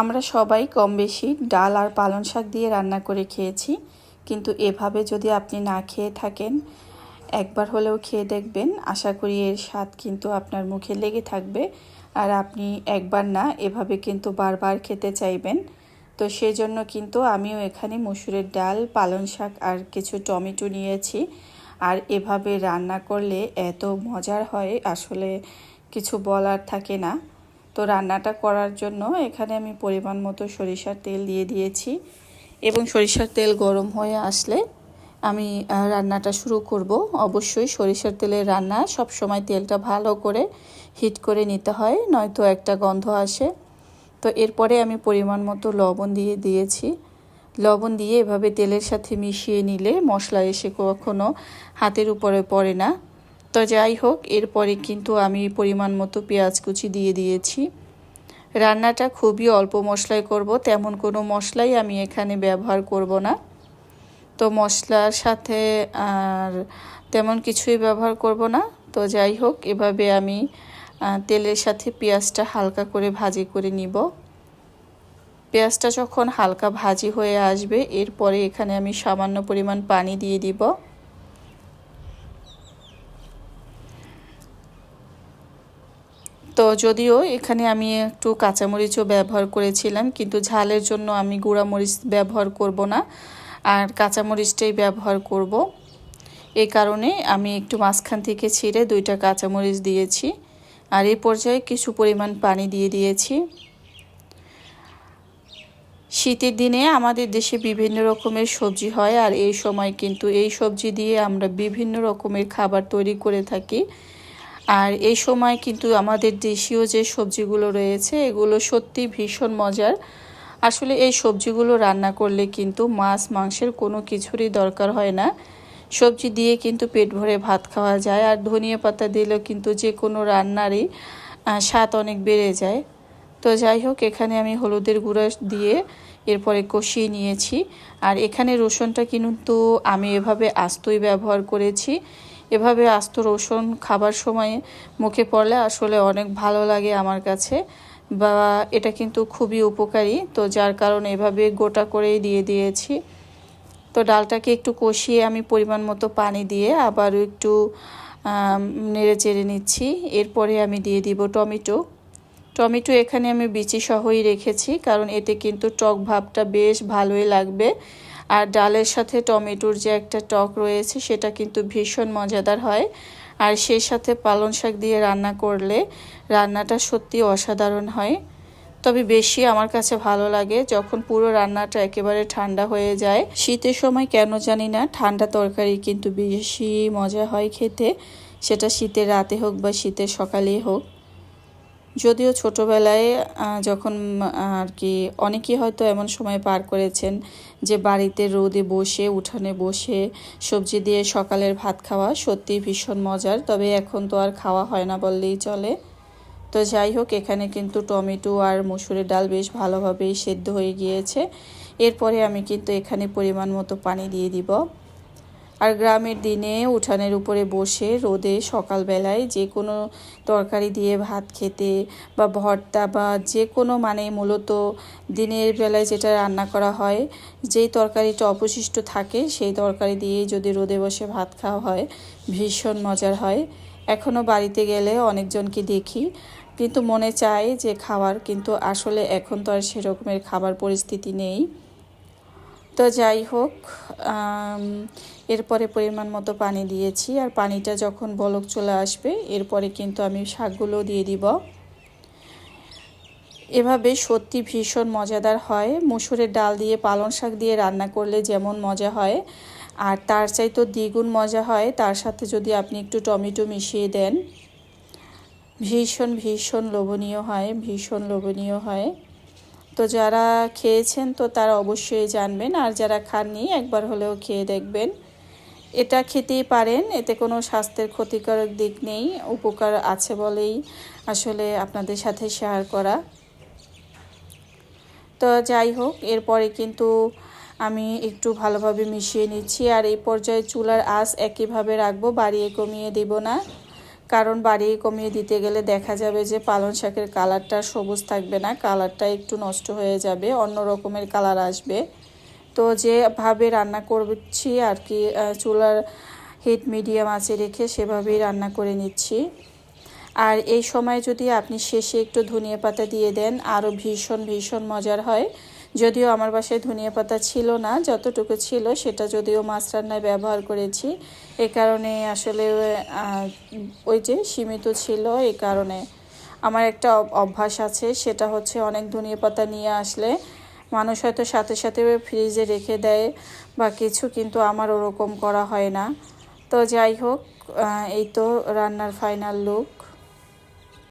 আমরা সবাই কম বেশি ডাল আর পালং শাক দিয়ে রান্না করে খেয়েছি, কিন্তু এভাবে যদি আপনি না খেয়ে থাকেন, একবার হলেও খেয়ে দেখবেন, আশা করি এর স্বাদ কিন্তু আপনার মুখে লেগে থাকবে। আর আপনি একবার না, এভাবে কিন্তু বারবার খেতে চাইবেন। তো সেজন্য কিন্তু আমিও এখানে মসুরের ডাল, পালং শাক আর কিছু টমেটো নিয়েছি। আর এভাবে রান্না করলে এত মজার হয়, আসলে কিছু বলার থাকে না। তো রান্নাটা করার জন্য এখানে আমি পরিমাণ মতো সরিষার তেল দিয়ে দিয়েছি এবং সরিষার তেল গরম হয়ে আসলে আমি রান্নাটা শুরু করব। অবশ্যই সরিষার তেলের রান্না সব সময় তেলটা ভালো করে হিট করে নিতে হয়, নয়তো একটা গন্ধ আসে। তো এরপরে আমি পরিমাণ মতো লবণ দিয়ে দিয়েছি। লবণ দিয়ে এভাবে তেলের সাথে মিশিয়ে নিলে মশলা এসে কখনো হাতের উপরে পড়ে না। তো যাই হোক, এরপরে কিন্তু আমি পরিমাণ মতো পেঁয়াজ কুচি দিয়ে দিয়েছি। রান্নাটা খুবই অল্প মশলায় করব, তেমন কোনো মশলাই আমি এখানে ব্যবহার করব না। তো মশলার সাথে আর তেমন কিছুই ব্যবহার করব না। তো যাই হোক, এভাবে আমি তেলের সাথে পেঁয়াজটা হালকা করে ভাজি করে নিব। পেঁয়াজটা যখন হালকা ভাজি হয়ে আসবে, এরপরে এখানে আমি সামান্য পরিমাণ পানি দিয়ে দিব। তো যদিও এখানে আমি একটু কাঁচামরিচও ব্যবহার করেছিলাম, কিন্তু ঝালের জন্য আমি গুঁড়ামরিচ ব্যবহার করব না আর কাঁচামরিচটাই ব্যবহার করব। এই কারণে আমি একটু মাঝখান থেকে ছিঁড়ে দুইটা কাঁচামরিচ দিয়েছি আর এই পর্যায়ে কিছু পরিমাণ পানি দিয়ে দিয়েছি। শীতের দিনে আমাদের দেশে বিভিন্ন রকমের সবজি হয় আর এই সময় কিন্তু এই সবজি দিয়ে আমরা বিভিন্ন রকমের খাবার তৈরি করে থাকি। আর এই সময় কিন্তু আমাদের দেশীয় যে সবজিগুলো রয়েছে, এগুলো সত্যি ভীষণ মজার। আসলে এই সবজিগুলো রান্না করলে কিন্তু মাছ, মাংসের কোনো কিছুরই দরকার হয় না। সবজি দিয়ে কিন্তু পেট ভরে ভাত খাওয়া যায় আর ধনিয়া পাতা দিলেও কিন্তু যে কোনো রান্নারই স্বাদ অনেক বেড়ে যায়। তো যাই হোক, এখানে আমি হলুদের গুঁড়া দিয়ে এরপরে কষিয়ে নিয়েছি। আর এখানে রসুনটা কিন্তু আমি এভাবে আস্তই ব্যবহার করেছি। এভাবে আস্ত রসুন খাবার সময়ে মুখে পড়লে আসলে অনেক ভালো লাগে আমার কাছে। বা এটা কিন্তু খুবই উপকারী। তো যার কারণে এভাবে গোটা করেই দিয়ে দিয়েছি। তো ডালটাকে একটু কষিয়ে আমি পরিমাণ মতো পানি দিয়ে আবারও একটু নেড়ে চেড়ে নিচ্ছি। এরপরে আমি দিয়ে দিব টমেটো। টমেটো এখানে আমি বিচি সহই রেখেছি, কারণ এতে কিন্তু টক ভাবটা বেশ ভালোই লাগবে। আর ডালের সাথে টমেটোর যে একটা টক রয়েছে, সেটা কিন্তু ভীষণ মজাদার হয়। আর সেই সাথে পালং শাক দিয়ে রান্না করলে রান্নাটা সত্যি অসাধারণ হয়। তবে বেশি আমার কাছে ভালো লাগে যখন পুরো রান্নাটা একেবারে ঠান্ডা হয়ে যায়। শীতের সময় কেন জানি না, ঠান্ডা তরকারি কিন্তু বেশি মজা হয় খেতে। সেটা শীতের রাতে হোক বা শীতের সকালেই হোক। যদিও ছোটোবেলায় যখন আর কি অনেকেই হয়তো এমন সময় পার করেছেন যে বাড়িতে রোদে বসে, উঠানে বসে সবজি দিয়ে সকালের ভাত খাওয়া সত্যিই ভীষণ মজার। তবে এখন তো আর খাওয়া হয় না বললেই চলে। তো যাই হোক, এখানে কিন্তু টমেটো আর মসুরের ডাল বেশ ভালোভাবেই সেদ্ধ হয়ে গিয়েছে। এরপরে আমি কিন্তু এখানে পরিমাণ মতো পানি দিয়ে দিব। আর গ্রামের দিনে উঠানের উপরে বসে রোদে সকালবেলায় যে কোনো তরকারি দিয়ে ভাত খেতে বা ভর্তা বা যে কোনো মানে মূলত দিনের বেলায় যেটা রান্না করা হয়, যেই তরকারিটা অবশিষ্ট থাকে সেই তরকারি দিয়েই যদি রোদে বসে ভাত খাওয়া হয়, ভীষণ মজার হয়। এখনও বাড়িতে গেলে অনেকজনকে দেখি, কিন্তু মনে চায় যে খাওয়ার, কিন্তু আসলে এখন তো আর সেরকমের খাবার পরিস্থিতি নেই। তো যাই হোক এরপরে পরিমাণ মতো পানি দিয়েছি। আর পানিটা যখন বলক চলে আসবে, এরপরে কিন্তু আমি শাকগুলো দিয়ে দিব। এভাবে সত্যি ভীষণ মজাদার হয়। মুসুরের ডাল দিয়ে পালং শাক দিয়ে রান্না করলে যেমন মজা হয়। আর তার চাইতো দ্বিগুণ মজা হয়, তার সাথে যদি আপনি একটু টমেটো মিশিয়ে দেন। ভীষণ ভীষণ লোভনীয় হয়, ভীষণ লোভনীয় হয়। তো যারা খেয়েছেন তো তারা অবশ্যই জানবেন, আর যারা খাননি একবার হলেও খেয়ে দেখবেন। এটা খেতেই পারেন, এতে কোনো স্বাস্থ্যের ক্ষতিকারক দিক নেই, উপকার আছে বলেই আসলে আপনাদের সাথে শেয়ার করা। তো যাই হোক, এরপরে কিন্তু আমি একটু ভালোভাবে মিশিয়ে নিচ্ছি, আর এই পর্যায়ে চুলার আঁচ একইভাবে রাখব, বাড়িয়ে কমিয়ে দেব না। কারণ বাড়িয়ে কমিয়ে দিতে গেলে দেখা যাবে যে পালং শাকের কালারটা সবুজ থাকবে না, কালারটা একটু নষ্ট হয়ে যাবে, অন্য রকমের কালার আসবে। তো যেভাবে রান্না করছি আর কি চুলার হিট মিডিয়াম আছে রেখে সেভাবেই রান্না করে নিচ্ছি। আর এই সময় যদি আপনি শেষে একটু ধনিয়া পাতা দিয়ে দেন আরও ভীষণ ভীষণ মজার হয়। যদিও আমার বাসায় ধনিয়া পাতা ছিল না, যতটুকু ছিল সেটা যদিও মাছ রান্নায় ব্যবহার করেছি। এ কারণে আসলে ওই যে সীমিত ছিল এই কারণে। আমার একটা অভ্যাস আছে, সেটা হচ্ছে অনেক ধনিয়া পাতা নিয়ে আসলে মানুষ হয়তো সাথে সাথে ফ্রিজে রেখে দেয় বা কিছু, কিন্তু আমার ওরকম করা হয় না। তো যাই হোক এই তো রান্নার ফাইনাল লুক